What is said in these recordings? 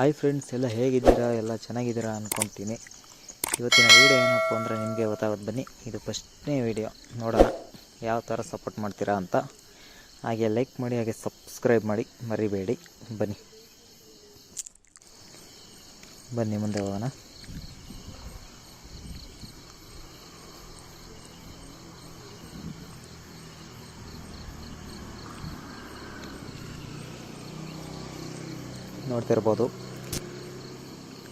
Hi friends ಎಲ್ಲ ಹೇಗಿದ್ದೀರಾ? ಎಲ್ಲ ಚೆನ್ನಾಗಿದ್ದೀರಾ ಅಂದ್ಕೊತೀನಿ ಇವತ್ತಿನ ವೀಡಿಯೋ ಏನಪ್ಪ ಅಂದರೆ ನಿಮಗೆ ಗೊತ್ತಾಗೋದು ಬನ್ನಿ. ಇದು ಫಸ್ಟ್ನೇ ವೀಡಿಯೋ ನೋಡೋಣ ಯಾವ ಥರ ಸಪೋರ್ಟ್ ಮಾಡ್ತೀರಾ ಅಂತ. ಹಾಗೆ ಲೈಕ್ ಮಾಡಿ, ಹಾಗೆ ಸಬ್ಸ್ಕ್ರೈಬ್ ಮಾಡಿ. ಮರಿಬೇಡಿ. ಬನ್ನಿ. ಬನ್ನಿ, ಮುಂದೆ ಹೋಗೋಣ. ನೋಡ್ತಿರ್ಬೋದು.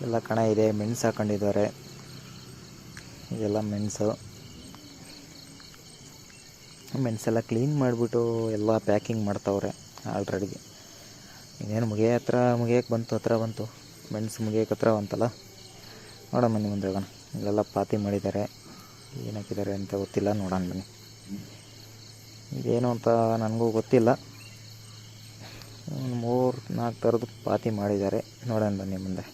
ಎಲ್ಲ ಕಣ ಇದೆ, ಮೆಣಸು ಹಾಕೊಂಡಿದ್ದಾರೆ. ಇದೆಲ್ಲ ಮೆಣಸು. ಮೆಣಸೆಲ್ಲ ಕ್ಲೀನ್ ಮಾಡಿಬಿಟ್ಟು ಎಲ್ಲ ಪ್ಯಾಕಿಂಗ್ ಮಾಡ್ತಾವ್ರೆ ಆಲ್ರೆಡಿ ಇನ್ನೇನು ಮುಗಿಯೋ ಹತ್ರ ಮುಗಿಯೋಕೆ ಬಂತು, ಹತ್ರ ಬಂತು. ಮೆಣಸು ಮುಗಿಯೋಕೆ ಹತ್ರ ಬಂತಲ್ಲ? ನೋಡೋಣ ಬನ್ನಿ ಮುಂದೆ ಹೋಗೋಣ. ಇಲ್ಲೆಲ್ಲ ಪಾತಿ ಮಾಡಿದ್ದಾರೆ. ಏನಾಕಿದ್ದಾರೆ ಅಂತ ಗೊತ್ತಿಲ್ಲ, ನೋಡೋಣ ಬನ್ನಿ. ಇದೇನು ಅಂತ ನನಗೂ ಗೊತ್ತಿಲ್ಲ. ಒಂದು ಮೂರು ನಾಲ್ಕು ಥರದ್ದು ಪಾತಿ ಮಾಡಿದ್ದಾರೆ. ನೋಡೋಣ ಬನ್ನಿ ಮುಂದೆ.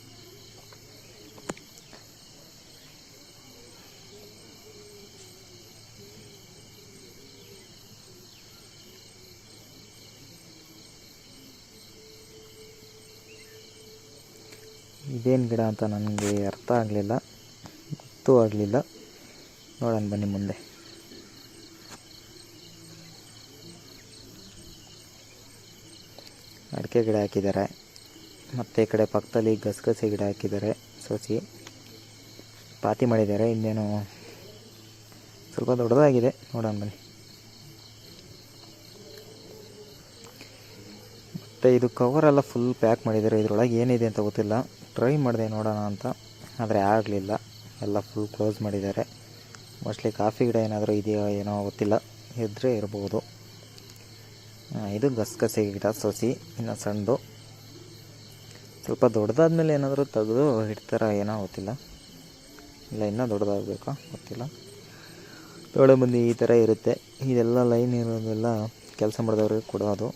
ಇದೇನು ಗಿಡ ಅಂತ ನನಗೆ ಅರ್ಥ ಆಗಲಿಲ್ಲ, ಗೊತ್ತೂ ಆಗಲಿಲ್ಲ. ನೋಡೋಣ ಬನ್ನಿ ಮುಂದೆ. ಅಡಿಕೆ ಗಿಡ ಹಾಕಿದ್ದಾರೆ. ಮತ್ತು ಈ ಕಡೆ ಪಕ್ಕದಲ್ಲಿ ಗಸಗಸೆ ಗಿಡ ಹಾಕಿದ್ದಾರೆ ಸೋಸಿ. ಪಾತಿ ಮಾಡಿದ್ದಾರೆ, ಇನ್ನೇನು ಸ್ವಲ್ಪ ದೊಡ್ಡದಾಗಿದೆ. ನೋಡೋಣ ಬನ್ನಿ. ಮತ್ತು ಇದು ಕವರೆಲ್ಲ ಫುಲ್ ಪ್ಯಾಕ್ ಮಾಡಿದ್ದಾರೆ. ಇದರೊಳಗೆ ಏನಿದೆ ಅಂತ ಗೊತ್ತಿಲ್ಲ. ಟ್ರೈ ಮಾಡಿದೆ ನೋಡೋಣ ಅಂತ, ಆದರೆ ಆಗಲಿಲ್ಲ. ಎಲ್ಲ ಫುಲ್ ಕ್ಲೋಸ್ ಮಾಡಿದ್ದಾರೆ. ಮೋಸ್ಟ್ಲಿ ಕಾಫಿ ಗಿಡ ಏನಾದರೂ ಇದೆಯೋ ಏನೋ ಗೊತ್ತಿಲ್ಲ. ಇದ್ದರೆ ಇರ್ಬೋದು. ಇದು ಗಸಗಸೆ ಗಿಡ, ಸೊಸಿ, ಇನ್ನು ಸಣ್ಣದು. ಸ್ವಲ್ಪ ದೊಡ್ಡದಾದ್ಮೇಲೆ ಏನಾದರೂ ತೆಗೆದು ಇಡ್ತಾರ ಏನೋ ಗೊತ್ತಿಲ್ಲ. ಇಲ್ಲ, ಇನ್ನೂ ದೊಡ್ಡದಾಗಬೇಕಾ ಗೊತ್ತಿಲ್ಲ. ತೊಳೆ ಬಂದು ಈ ಥರ ಇರುತ್ತೆ. ಇದೆಲ್ಲ ಲೈನ್ ಇರೋದೆಲ್ಲ ಕೆಲಸ ಮಾಡಿದವ್ರಿಗೆ ಕೊಡೋದು.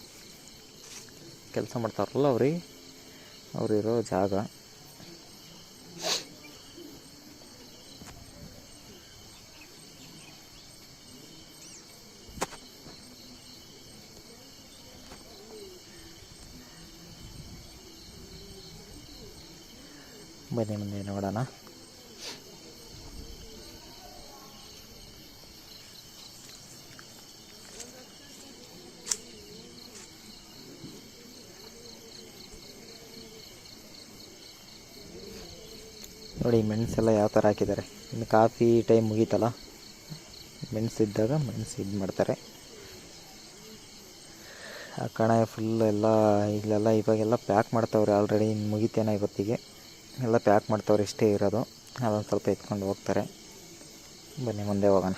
ಕೆಲಸ ಮಾಡ್ತಾರಲ್ಲ ಅವ್ರಿಗೆ. ಅವರಿರೋ ಜಾಗ. ಬನ್ನಿ ಮುಂದೆ ನೋಡೋಣ. ನೋಡಿ ಮೆಣಸೆಲ್ಲ ಯಾವ ಥರ ಹಾಕಿದ್ದಾರೆ. ಇನ್ನು ಕಾಫಿ ಟೈಮ್ ಮುಗೀತಲ್ಲ? ಮೆಣಸು ಇದ್ದಾಗ ಮೆಣಸು ಇದು ಮಾಡ್ತಾರೆ. ಆ ಕಣ ಫುಲ್ ಎಲ್ಲ, ಇಲ್ಲೆಲ್ಲ ಇವಾಗೆಲ್ಲ ಪ್ಯಾಕ್ ಮಾಡ್ತಾವ್ರೆ ಆಲ್ರೆಡಿ ಇನ್ನು ಮುಗಿತೇನೋ ಇವತ್ತಿಗೆ. ಎಲ್ಲ ಪ್ಯಾಕ್ ಮಾಡ್ತವ್ರೆ ಇಷ್ಟೇ ಇರೋದು. ಅದೊಂದು ಸ್ವಲ್ಪ ಎತ್ಕೊಂಡು ಹೋಗ್ತಾರೆ. ಬನ್ನಿ, ಮುಂದೆ ಹೋಗೋಣ.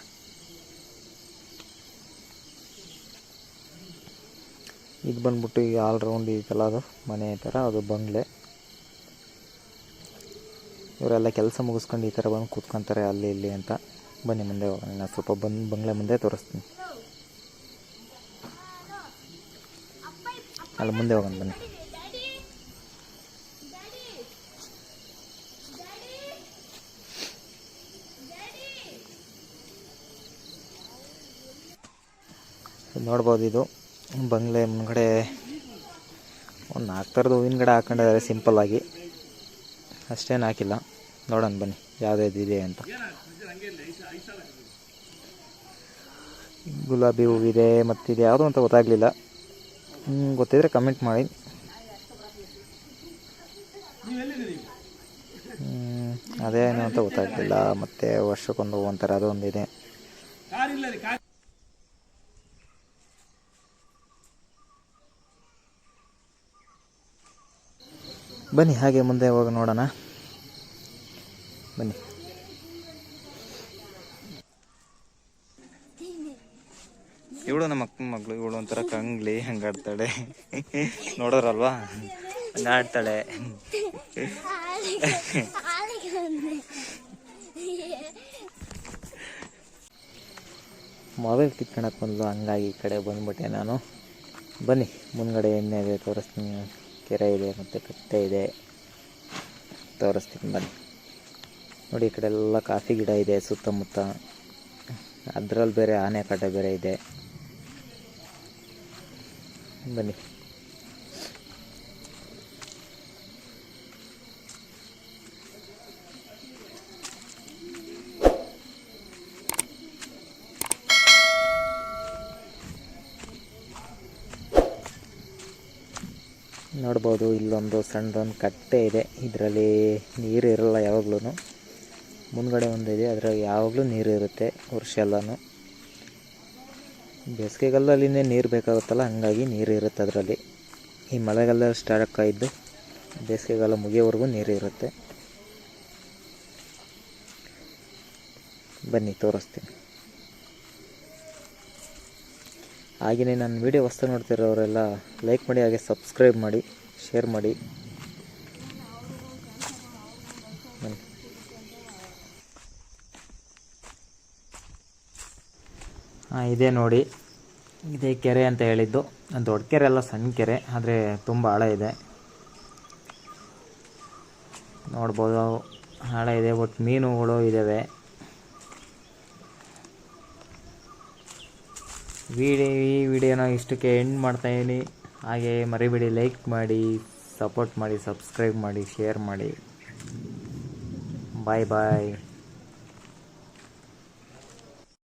ಇದು ಬಂದ್ಬಿಟ್ಟು ಈಗ ಆಲ್ ರೌಂಡ್ ಇದೆಲ್ಲ ಅದು, ಮನೆ ಥರ ಅದು ಬಂಗ್ಲೆ. ಇವರೆಲ್ಲ ಕೆಲಸ ಮುಗಿಸ್ಕೊಂಡು ಈ ಥರ ಬಂದು ಕೂತ್ಕೊಂತಾರೆ, ಅಲ್ಲಿ, ಇಲ್ಲಿ ಅಂತ. ಬನ್ನಿ, ಮುಂದೆ ಹೋಗೋಣ. ನಾನು ಸ್ವಲ್ಪ ಬಂದು, ಬಂಗ್ಲೆ ಮುಂದೆ ತೋರಿಸ್ತೀನಿ. ಅಲ್ಲಿ ಮುಂದೆ ಹೋಗೋಣ, ಬನ್ನಿ. ನೋಡ್ಬೋದು ಇದು. ಬಂಗ್ಲೆ ಮುಂದ್ಗಡೆ ಒಂದು ನಾಲ್ಕು ಥರದ ಹೂವಿನ ಗಿಡ ಹಾಕೊಂಡಿದ್ದಾರೆ ಸಿಂಪಲ್ಲಾಗಿ ಅಷ್ಟೇನು ಹಾಕಿಲ್ಲ. ನೋಡೋಣ ಬನ್ನಿ ಯಾವುದ್ಯಾವ್ದು ಇದೆ ಅಂತ. ಗುಲಾಬಿ ಹೂವಿದೆ, ಮತ್ತಿದು, ಯಾವುದು ಅಂತ ಗೊತ್ತಾಗಲಿಲ್ಲ. ಗೊತ್ತಿದ್ರೆ ಕಮೆಂಟ್ ಮಾಡಿ. ಅದೇನು ಅಂತ ಗೊತ್ತಾಗ್ಲಿಲ್ಲ. ಮತ್ತು ವರ್ಷಕ್ಕೊಂದು ಅಂತಾರೆ ಅದೊಂದಿದೆ ಬನ್ನಿ ಹಾಗೆ ಮುಂದೆ ಹೋಗಿ ನೋಡೋಣ. ಬನ್ನಿ. ಇವಳು ನಮ್ಮ ಅಕ್ಕನ ಮಗಳು ಇವಳು ಒಂಥರ ಕಂಗ್ಲಿ ಹಂಗಾಡ್ತಾಳೆ ನೋಡೋರಲ್ವಾ? ಹಂಗಾಡ್ತಾಳೆ ಮೊಬೈಲ್ ಕಿತ್ಕೊಳಕ್ಕೆ ಬಂದ್ಲು ಹಂಗಾಗಿ ಈ ಕಡೆ ಬಂದ್ಬಿಟ್ಟೆ ನಾನು. ಬನ್ನಿ ಮುಂದ್ಗಡೆ ಎಣ್ಣೆ ಇದೆ ತೋರಿಸ್ತೀನಿ. ಕೆರೆ ಇದೆ ಮತ್ತು ಕಟ್ಟೆ ಇದೆ. ತೋರಿಸ್ತೀನಿ ಬನ್ನಿ. ನೋಡಿ, ಈ ಕಡೆ ಎಲ್ಲ ಕಾಫಿ ಗಿಡ ಇದೆ ಸುತ್ತಮುತ್ತ. ಅದರಲ್ಲಿ ಬೇರೆ ಆನೆ ಕಟ್ಟೆ ಬೇರೆ ಇದೆ. ಬನ್ನಿ. ನೋಡ್ಬೋದು, ಇಲ್ಲೊಂದು ಸಣ್ಣದೊಂದು ಕಟ್ಟೆ ಇದೆ. ಇದರಲ್ಲಿ ನೀರು ಇರಲ್ಲ ಯಾವಾಗ್ಲೂ ಮುಂದ್ಗಡೆ ಒಂದಿದೆ, ಅದರಲ್ಲಿ ಯಾವಾಗಲೂ ನೀರು ಇರುತ್ತೆ ವರ್ಷ ಎಲ್ಲನೂ. ಬೇಸಿಗೆಗಾಲದಲ್ಲಿನೇ ನೀರು ಬೇಕಾಗುತ್ತಲ್ಲ, ಹಂಗಾಗಿ ನೀರು ಇರುತ್ತೆ ಅದರಲ್ಲಿ. ಈ ಮಳೆಗಾಲ ಸ್ಟಾರ್ಟ್ ಇದ್ದು, ಬೇಸಿಗೆಗಾಲ ಮುಗಿಯೋವರೆಗೂ ನೀರು ಇರುತ್ತೆ. ಬನ್ನಿ, ತೋರಿಸ್ತೀನಿ. ಹಾಗೆಯೇ ನನ್ನ ವೀಡಿಯೋ ವಸ್ತು ನೋಡ್ತಿರೋರೆಲ್ಲ ಲೈಕ್ ಮಾಡಿ ಹಾಗೆ ಸಬ್ಸ್ಕ್ರೈಬ್ ಮಾಡಿ ಶೇರ್ ಮಾಡಿ. ಹಾಂ, ಇದೇ ನೋಡಿ. ಇದೇ ಕೆರೆ ಅಂತ ಹೇಳಿದ್ದು. ದೊಡ್ಡ ಕೆರೆ ಎಲ್ಲ ಸಣ್ಣ ಕೆರೆ, ಆದರೆ ತುಂಬ ಆಳ ಇದೆ. ನೋಡ್ಬೋದು, ಆಳ ಇದೆ ಬಟ್ ಮೀನುಗಳು ಇದ್ದಾವೆ ವಿಡಿಯೋ ಈ ವಿಡಿಯೋನ ಇಷ್ಟಕ್ಕೆ ಎಂಡ್ ಮಾಡ್ತಾಯಿದ್ದೀನಿ ಹಾಗೆ ಮರಿಬೇಡಿ ಲೈಕ್ ಮಾಡಿ ಸಪೋರ್ಟ್ ಮಾಡಿ ಸಬ್ಸ್ಕ್ರೈಬ್ ಮಾಡಿ ಶೇರ್ ಮಾಡಿ. ಬಾಯ್ ಬಾಯ್